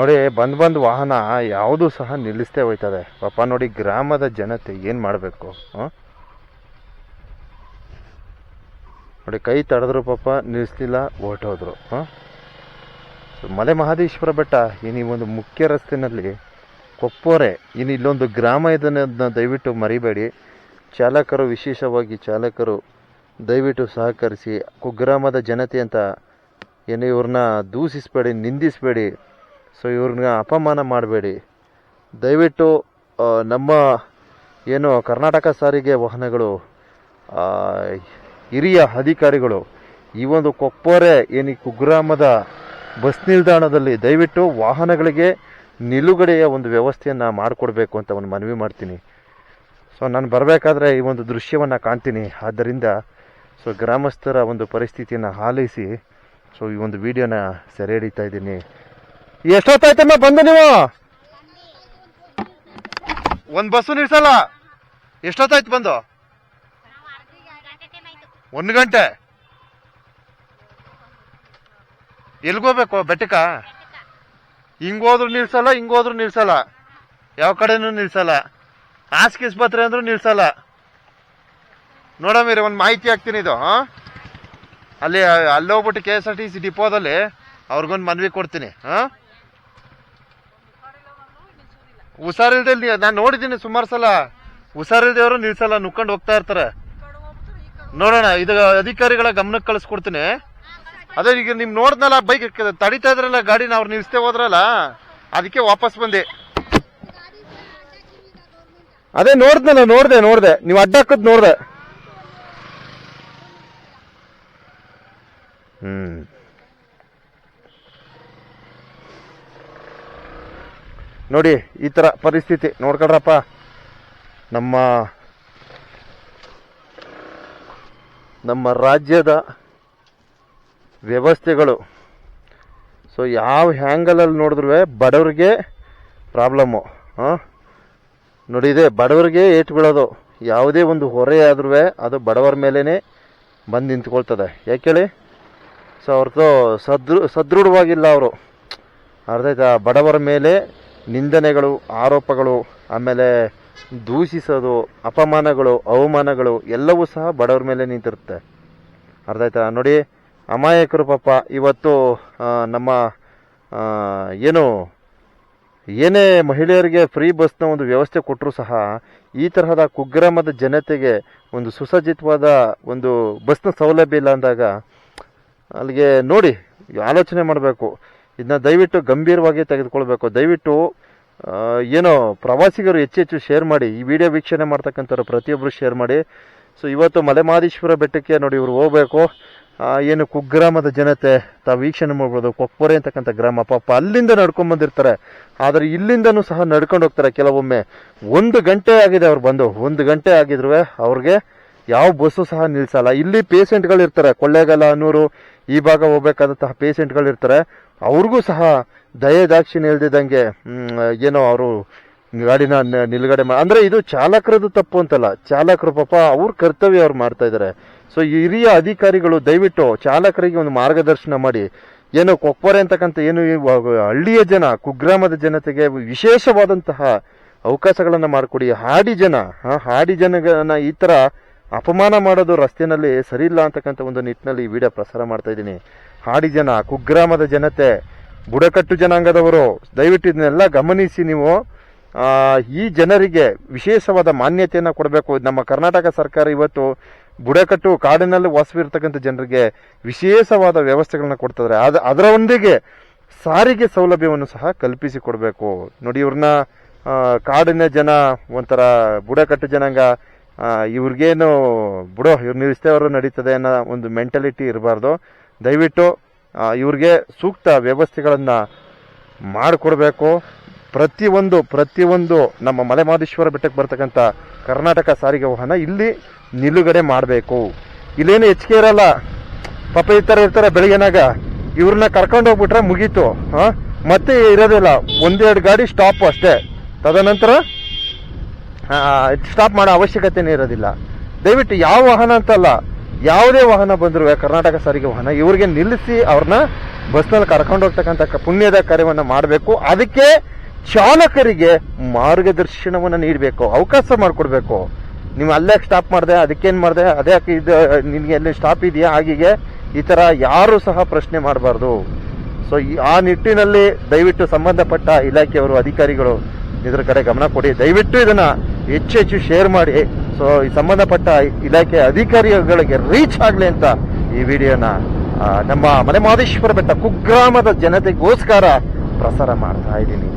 ನೋಡಿ, ಬಂದ್ ಬಂದ್ ವಾಹನ ಯಾವುದು ಸಹ ನಿಲ್ಲಿಸ್ತೇ ಹೋಯ್ತದೆ. ಪಾಪ ನೋಡಿ, ಗ್ರಾಮದ ಜನತೆ ಏನು ಮಾಡಬೇಕು ನೋಡಿ, ಕೈ ತಡೆದ್ರು ಪಾಪ ನಿಲ್ಲಿಸ್ಲಿಲ್ಲ ಹೊರಟೋದ್ರು ಹಾಂ? ಮಲೆ ಮಹದೇಶ್ವರ ಬೆಟ್ಟ, ಇನ್ನು ಒಂದು ಮುಖ್ಯ ರಸ್ತೆನಲ್ಲಿ ಕೊಪ್ಪೋರೆ, ಇನ್ನು ಇಲ್ಲೊಂದು ಗ್ರಾಮ ಇದನ್ನ ದಯವಿಟ್ಟು ಮರಿಬೇಡಿ. ಚಾಲಕರು, ವಿಶೇಷವಾಗಿ ಚಾಲಕರು, ದಯವಿಟ್ಟು ಸಹಕರಿಸಿ, ಕುಗ್ರಾಮದ ಜನತೆ ಅಂತ ಏನು ಇವ್ರನ್ನ ದೂಷಿಸಬೇಡಿ, ನಿಂದಿಸಬೇಡಿ. ಸೊ ಇವ್ರನ್ನ ಅಪಮಾನ ಮಾಡಬೇಡಿ. ದಯವಿಟ್ಟು ನಮ್ಮ, ಏನು, ಕರ್ನಾಟಕ ಸಾರಿಗೆ ವಾಹನಗಳು ಹಿರಿಯ ಅಧಿಕಾರಿಗಳು, ಈ ಒಂದು ಕೊಪ್ಪರೆ, ಏನು ಕುಗ್ರಾಮದ ಬಸ್ ನಿಲ್ದಾಣದಲ್ಲಿ, ದಯವಿಟ್ಟು ವಾಹನಗಳಿಗೆ ನಿಲುಗಡೆಯ ಒಂದು ವ್ಯವಸ್ಥೆಯನ್ನು ಮಾಡಿಕೊಡ್ಬೇಕು ಅಂತ ಒಂದು ಮನವಿ ಮಾಡ್ತೀನಿ. ಸೊ ನಾನು ಬರಬೇಕಾದ್ರೆ ಈ ಒಂದು ದೃಶ್ಯವನ್ನು ಕಾಣ್ತೀನಿ. ಆದ್ದರಿಂದ ಸೊ ಗ್ರಾಮಸ್ಥರ ಒಂದು ಪರಿಸ್ಥಿತಿಯನ್ನು ಆಲಿಸಿ ಸೊ ಈ ಒಂದು ವಿಡಿಯೋನ ಸೆರೆ ಹಿಡಿತಾ ಇದ್ದೀನಿ. ಎಷ್ಟೊತ್ತಾಯ್ತಮ್ಮ ಬಂದು ನೀವು? ಒಂದು ಬಸ್ಸು ನಿಲ್ಸಲ್ಲ. ಎಷ್ಟೊತ್ತಾಯ್ತು ಬಂದು? ಒಂದು ಗಂಟೆ. ಎಲ್ಗೋಗ್ಬೇಕು ಬೆಟ್ಟಕ್ಕ? ಹಿಂಗೋದ್ರು ನಿಲ್ಸಲ್ಲ ಹಿಂಗೋದ್ರು ನಿಲ್ಸಲ್ಲ. ಯಾವ ಕಡೆನೂ ನಿಲ್ಸಲ್ಲ. ಹಾಸಿಗೆ ಆಸ್ಪತ್ರೆ ಅಂದ್ರೂ ನಿಲ್ಸಲ್ಲ. ನೋಡಮ್ಮಿರಿ ಒಂದು ಮಾಹಿತಿ ಹಾಕ್ತೀನಿ ಇದು, ಹಾ? ಅಲ್ಲಿ ಅಲ್ಲೋಗ್ಬಿಟ್ಟು K S R T C ಡಿಪೋದಲ್ಲಿ ಅವ್ರಿಗೊಂದು ಮನವಿ ಕೊಡ್ತೀನಿ, ಹಾಂ? ಹುಷಾರಿಲ್ದೆ ನಾನು ನೋಡಿದ್ದೀನಿ ಸುಮಾರು ಸಲ. ಹುಷಾರಿಲ್ದೇವರು ನಿಲ್ಸಲ್ಲ ನುಕ್ಕೊಂಡು ಹೋಗ್ತಾ ಇರ್ತಾರೆ. ನೋಡೋಣ, ಇದು ಅಧಿಕಾರಿಗಳ ಗಮನಕ್ಕೆ ಕಳಿಸ್ಕೊಡ್ತೀನಿ. ಅದೇ ಈಗ ನಿಮ್ ನೋಡ್ದಲ್ಲ ಬೈಕ್ ತಡಿತಾ ಇದ್ರಲ್ಲ ಗಾಡಿನ, ಅವ್ರು ನಿಲ್ಸ್ತೇ ಹೋದ್ರಲ್ಲ? ಅದಕ್ಕೆ ವಾಪಸ್ ಬಂದೆ. ಅದೇ ನೋಡ್ದಲ್ಲ ನೋಡ್ದೆ ನೋಡ್ದೆ. ನೀವು ಅಡ್ಡ ಹಾಕದ್ ನೋಡ್ದೆ. ಹ್ಮ್. ನೋಡಿ, ಈ ಥರ ಪರಿಸ್ಥಿತಿ ನೋಡ್ಕೊಳ್ರಪ್ಪ. ನಮ್ಮ ನಮ್ಮ ರಾಜ್ಯದ ವ್ಯವಸ್ಥೆಗಳು. ಸೊ ಯಾವ ಹ್ಯಾಂಗಲಲ್ಲಿ ನೋಡಿದ್ರೂ ಬಡವ್ರಿಗೆ ಪ್ರಾಬ್ಲಮ್ಮು ಹಾಂ? ನೋಡಿ, ಇದೆ, ಬಡವರಿಗೆ ಏಟು ಬೀಳೋದು ಯಾವುದೇ ಒಂದು ಹೊರೆ ಆದ್ರೂ ಅದು ಬಡವರ ಮೇಲೇ ಬಂದು ನಿಂತ್ಕೊಳ್ತದೆ. ಯಾಕೇಳಿ ಸೊ ಅವ್ರದ್ದು ಸದೃ, ಸದೃಢವಾಗಿಲ್ಲ ಅವರು. ಅರ್ಧ ಬಡವರ ಮೇಲೆ ನಿಂದನೆಗಳು, ಆರೋಪಗಳು, ಆಮೇಲೆ ದೂಷಿಸೋದು, ಅಪಮಾನಗಳು, ಅವಮಾನಗಳು, ಎಲ್ಲವೂ ಸಹ ಬಡವ್ರ ಮೇಲೆ ನಿಂತಿರುತ್ತೆ. ಅರ್ಥ ಆಯ್ತಾ? ನೋಡಿ, ಅಮಾಯಕರು ಪಾಪ ಇವತ್ತು ನಮ್ಮ ಏನು, ಏನೇ ಮಹಿಳೆಯರಿಗೆ ಫ್ರೀ ಬಸ್ನ ಒಂದು ವ್ಯವಸ್ಥೆ ಕೊಟ್ಟರು ಸಹ ಈ ತರಹದ ಕುಗ್ರಾಮದ ಜನತೆಗೆ ಒಂದು ಸುಸಜ್ಜಿತವಾದ ಒಂದು ಬಸ್ನ ಸೌಲಭ್ಯ ಇಲ್ಲ ಅಂದಾಗ, ಅಲ್ಲಿಗೆ ನೋಡಿ, ಆಲೋಚನೆ ಮಾಡಬೇಕು. ಇದನ್ನ ದಯವಿಟ್ಟು ಗಂಭೀರವಾಗಿ ತೆಗೆದುಕೊಳ್ಬೇಕು. ದಯವಿಟ್ಟು ಏನೋ ಪ್ರವಾಸಿಗರು ಹೆಚ್ಚು ಹೆಚ್ಚು ಶೇರ್ ಮಾಡಿ, ಈ ವಿಡಿಯೋ ವೀಕ್ಷಣೆ ಮಾಡ್ತಕ್ಕಂಥವ್ರು ಪ್ರತಿಯೊಬ್ಬರು ಶೇರ್ ಮಾಡಿ. ಸೊ ಇವತ್ತು ಮಲೆಮಾದೇಶ್ವರ ಬೆಟ್ಟಕ್ಕೆ ನೋಡಿ ಇವರು ಹೋಗ್ಬೇಕು. ಏನು ಕುಗ್ರಾಮದ ಜನತೆ, ತಾವು ವೀಕ್ಷಣೆ ಮಾಡ್ಬೋದು. ಕೊಪ್ಪರೆ ಅಂತಕ್ಕಂಥ ಗ್ರಾಮ. ಪಾಪ ಅಲ್ಲಿಂದ ನಡ್ಕೊಂಡ್ ಬಂದಿರ್ತಾರೆ. ಆದರೆ ಇಲ್ಲಿಂದನೂ ಸಹ ನಡ್ಕೊಂಡು ಹೋಗ್ತಾರೆ ಕೆಲವೊಮ್ಮೆ. ಒಂದು ಗಂಟೆ ಆಗಿದೆ ಅವ್ರು ಬಂದು. ಒಂದು ಗಂಟೆ ಆಗಿದ್ರು ಅವ್ರಿಗೆ ಯಾವ ಬಸ್ಸು ಸಹ ನಿಲ್ಸಲ್ಲ. ಇಲ್ಲಿ ಪೇಷೆಂಟ್ಗಳಿರ್ತಾರೆ ಕೊಳ್ಳೇಗಾಲ, ಅನ್ನೂರು, ಈ ಭಾಗ ಹೋಗ್ಬೇಕಾದಂತಹ ಪೇಷಂಟ್ಗಳು ಇರ್ತಾರೆ ಅವ್ರಿಗೂ ಸಹ ದಯೆ ದಾಕ್ಷಿಣ್ಯ ಇಲ್ದಿದ್ದಂಗೆ ಏನೋ ಅವರು ಗಾಡಿನ ನಿಲುಗಡೆ ಮಾಡಿ ಅಂದರೆ ಇದು ಚಾಲಕರದ್ದು ತಪ್ಪು ಅಂತಲ್ಲ. ಚಾಲಕರು ಪಾಪ ಅವ್ರ ಕರ್ತವ್ಯ ಅವ್ರು ಮಾಡ್ತಾ ಇದ್ದಾರೆ ಸೊ ಹಿರಿಯ ಅಧಿಕಾರಿಗಳು ದಯವಿಟ್ಟು ಚಾಲಕರಿಗೆ ಒಂದು ಮಾರ್ಗದರ್ಶನ ಮಾಡಿ. ಏನೋ ಕೊಪ್ಪರೆ ಅಂತಕ್ಕಂಥ ಏನು ಹಳ್ಳಿಯ ಜನ, ಕುಗ್ರಾಮದ ಜನತೆಗೆ ವಿಶೇಷವಾದಂತಹ ಅವಕಾಶಗಳನ್ನು ಮಾಡಿಕೊಡಿ. ಹಾಡಿ ಜನ ಹಾಡಿ ಜನಗಳನ್ನ ಈ ಥರ ಅಪಮಾನ ಮಾಡೋದು ರಸ್ತೆಯಲ್ಲಿ ಸರಿ ಇಲ್ಲ ಅಂತಕ್ಕಂಥ ಒಂದು ನಿಟ್ಟಿನಲ್ಲಿ ಈ ವಿಡಿಯೋ ಪ್ರಸಾರ ಮಾಡ್ತಾ ಇದ್ದೀನಿ. ಹಾಡಿ ಜನ, ಕುಗ್ರಾಮದ ಜನತೆ, ಬುಡಕಟ್ಟು ಜನಾಂಗದವರು, ದಯವಿಟ್ಟು ಇದನ್ನೆಲ್ಲ ಗಮನಿಸಿ ನೀವು. ಈ ಜನರಿಗೆ ವಿಶೇಷವಾದ ಮಾನ್ಯತೆಯನ್ನು ಕೊಡಬೇಕು. ನಮ್ಮ ಕರ್ನಾಟಕ ಸರ್ಕಾರ ಇವತ್ತು ಬುಡಕಟ್ಟು ಕಾಡಿನಲ್ಲಿ ವಾಸವಿರ್ತಕ್ಕಂಥ ಜನರಿಗೆ ವಿಶೇಷವಾದ ವ್ಯವಸ್ಥೆಗಳನ್ನ ಕೊಡ್ತಿದ್ದಾರೆ ಅದ, ಅದರೊಂದಿಗೆ ಸಾರಿಗೆ ಸೌಲಭ್ಯವನ್ನು ಸಹ ಕಲ್ಪಿಸಿ ಕೊಡಬೇಕು ನೋಡಿ, ಇವ್ರನ್ನ ಕಾಡಿನ ಜನ, ಒಂಥರ ಬುಡಕಟ್ಟು ಜನಾಂಗ ಇವ್ರಿಗೇನು ಬುಡೋ, ಇವ್ರು ನಿಲ್ಲಿಸ್ತೇವರು ನಡೀತದೆ ಅನ್ನೋ ಒಂದು ಮೆಂಟಾಲಿಟಿ ಇರಬಾರ್ದು. ದಯವಿಟ್ಟು ಇವ್ರಿಗೆ ಸೂಕ್ತ ವ್ಯವಸ್ಥೆಗಳನ್ನು ಮಾಡಿಕೊಡ್ಬೇಕು. ಪ್ರತಿಯೊಂದು ಪ್ರತಿಯೊಂದು ನಮ್ಮ ಮಲೆಮಹದೇಶ್ವರ ಬೆಟ್ಟಕ್ಕೆ ಬರ್ತಕ್ಕಂಥ ಕರ್ನಾಟಕ ಸಾರಿಗೆ ವಾಹನ ಇಲ್ಲಿ ನಿಲುಗಡೆ ಮಾಡಬೇಕು. ಇಲ್ಲೇನು ಹೆಚ್ಚಿಗೆ ಇರಲ್ಲ. ಪಾಪ ಈ ಥರ ಇರ್ತಾರೆ ಬೆಳಗ್ಗೆನಾಗ. ಇವ್ರನ್ನ ಕರ್ಕೊಂಡು ಹೋಗ್ಬಿಟ್ರೆ ಮುಗೀತು. ಹಾಂ? ಮತ್ತೆ ಇರೋದಿಲ್ಲ. ಒಂದೆರಡು ಗಾಡಿ ಸ್ಟಾಪ್ ಅಷ್ಟೇ. ತದನಂತರ ಸ್ಟಾಪ್ ಮಾಡೋ ಅವಶ್ಯಕತೆನೇ ಇರೋದಿಲ್ಲ. ದಯವಿಟ್ಟು ಯಾವ ವಾಹನ ಅಂತಲ್ಲ. ಯಾವುದೇ ವಾಹನ ಬಂದರೂ ಕರ್ನಾಟಕ ಸಾರಿಗೆ ವಾಹನ, ಇವ್ರಿಗೆ ನಿಲ್ಲಿಸಿ ಅವ್ರನ್ನ ಬಸ್ನಲ್ಲಿ ಕರ್ಕೊಂಡು ಹೋಗ್ತಕ್ಕಂಥ ಪುಣ್ಯದ ಕಾರ್ಯವನ್ನು ಮಾಡಬೇಕು. ಅದಕ್ಕೆ ಚಾಲಕರಿಗೆ ಮಾರ್ಗದರ್ಶನವನ್ನು ನೀಡಬೇಕು, ಅವಕಾಶ ಮಾಡಿಕೊಡ್ಬೇಕು. ನೀವು ಅಲ್ಲೇ ಸ್ಟಾಪ್ ಮಾಡಿದೆ, ಅದಕ್ಕೇನು ಮಾಡಿದೆ, ಅದೇ ಇದು, ನಿನಗೆ ಅಲ್ಲಿ ಸ್ಟಾಪ್ ಇದೆಯಾ, ಹಾಗೀಗೆ ಈ ಥರ ಯಾರೂ ಸಹ ಪ್ರಶ್ನೆ ಮಾಡಬಾರ್ದು. ಸೊ ಆ ನಿಟ್ಟಿನಲ್ಲಿ ದಯವಿಟ್ಟು ಸಂಬಂಧಪಟ್ಟ ಇಲಾಖೆಯವರು, ಅಧಿಕಾರಿಗಳು ಇದರ ಕಡೆ ಗಮನ ಕೊಡಿ. ದಯವಿಟ್ಟು ಇದನ್ನು ಹೆಚ್ಚು ಹೆಚ್ಚು ಶೇರ್ ಮಾಡಿ. ಸೊ ಈ ಸಂಬಂಧಪಟ್ಟ ಇಲಾಖೆ ಅಧಿಕಾರಿಗಳಿಗೆ ರೀಚ್ ಆಗಲಿ ಅಂತ ಈ ವಿಡಿಯೋನ ನಮ್ಮ ಮಲೆ ಮಹದೇಶ್ವರ ಬೆಟ್ಟ ಕುಗ್ರಾಮದ ಜನತೆಗೋಸ್ಕರ ಪ್ರಸಾರ ಮಾಡ್ತಾ ಇದ್ದೀನಿ.